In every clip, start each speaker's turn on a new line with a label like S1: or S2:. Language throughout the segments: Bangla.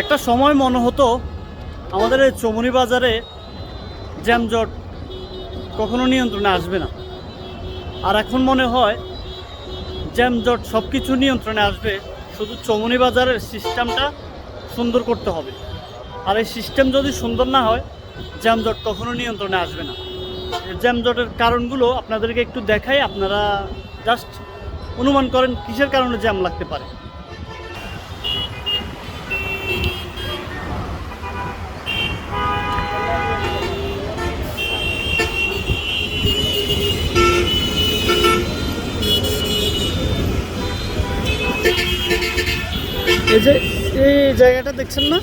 S1: একটা সময় মনে হতো আমাদের এই চমুনি বাজারে জ্যামজট কখনো নিয়ন্ত্রণে আসবে না। আর এখন মনে হয় জ্যামজট সব কিছু নিয়ন্ত্রণে আসবে, শুধু চমনি বাজারের সিস্টেমটা সুন্দর করতে হবে। আর এই সিস্টেম যদি সুন্দর না হয় জ্যামজট কখনো নিয়ন্ত্রণে আসবে না। জ্যামজটের কারণগুলো আপনাদেরকে একটু দেখাই, আপনারা জাস্ট অনুমান করেন কিসের কারণে জ্যাম লাগতে পারে। এই যে, এই জায়গাটা দেখছেন না?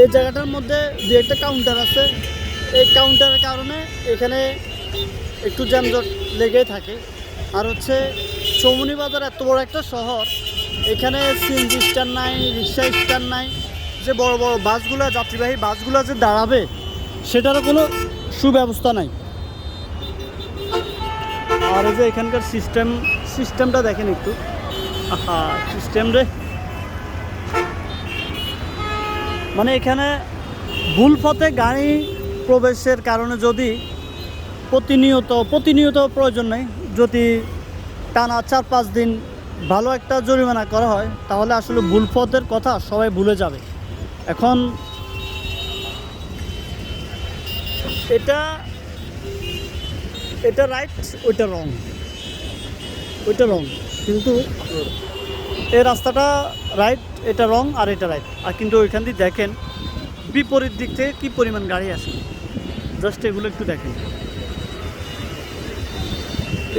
S1: এই জায়গাটার মধ্যে দু একটা কাউন্টার আছে। এই কাউন্টারের কারণে এখানে একটু যানজট লেগেই থাকে। আর হচ্ছে চৌমনি বাজার এত বড় একটা শহর, এখানে সিএনজি স্ট্যান্ড নাই, রিক্সা স্ট্যান্ড নাই। যে বড় বড় বাসগুলো, যাত্রীবাহী বাসগুলো যে দাঁড়াবে, সেটারও কোনো সুব্যবস্থা নাই। আর যে এখানকার সিস্টেম সিস্টেমটা দেখেন একটু। আহা সিস্টেম রে। মানে এখানে ভুল পথে গাড়ি প্রবেশের কারণে যদি প্রতিনিয়ত প্রতিনিয়ত প্রয়োজন নেই, যদি টানা চার পাঁচ দিন ভালো একটা জরিমানা করা হয়, তাহলে আসলে ভুল পথের কথা সবাই ভুলে যাবে। এখন এটা এটা রাইট ওইটা রং ওইটা রং কিন্তু এই রাস্তাটা রাইট এটা রং আর এটা রাইট আর কিন্তু ওইখান দিয়ে দেখেন, বিপরীত দিক থেকে কী পরিমাণ গাড়ি আসে জাস্ট এগুলো একটু দেখেন।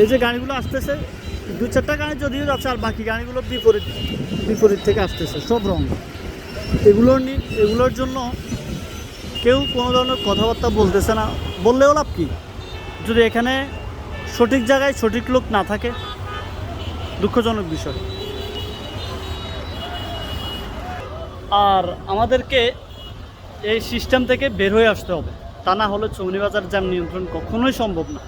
S1: এই যে গাড়িগুলো আসতেছে, দু চারটা গাড়ি যদিও যাচ্ছে, আর বাকি গাড়িগুলো বিপরীত বিপরীত থেকে আসতেছে, সব রং এগুলোর এগুলোর জন্য কেউ কোনো ধরনের কথাবার্তা বলতেছে না। বললেও লাভ কী? যদি এখানে সঠিক জায়গায় সঠিক লোক না থাকে, দুঃখজনক বিষয়। আর আমাদেরকে এই সিস্টেম থেকে বের হয়ে আসতে হবে। তা না হলে চৌনিবাজার জ্যাম নিয়ন্ত্রণ কখনোই সম্ভব না।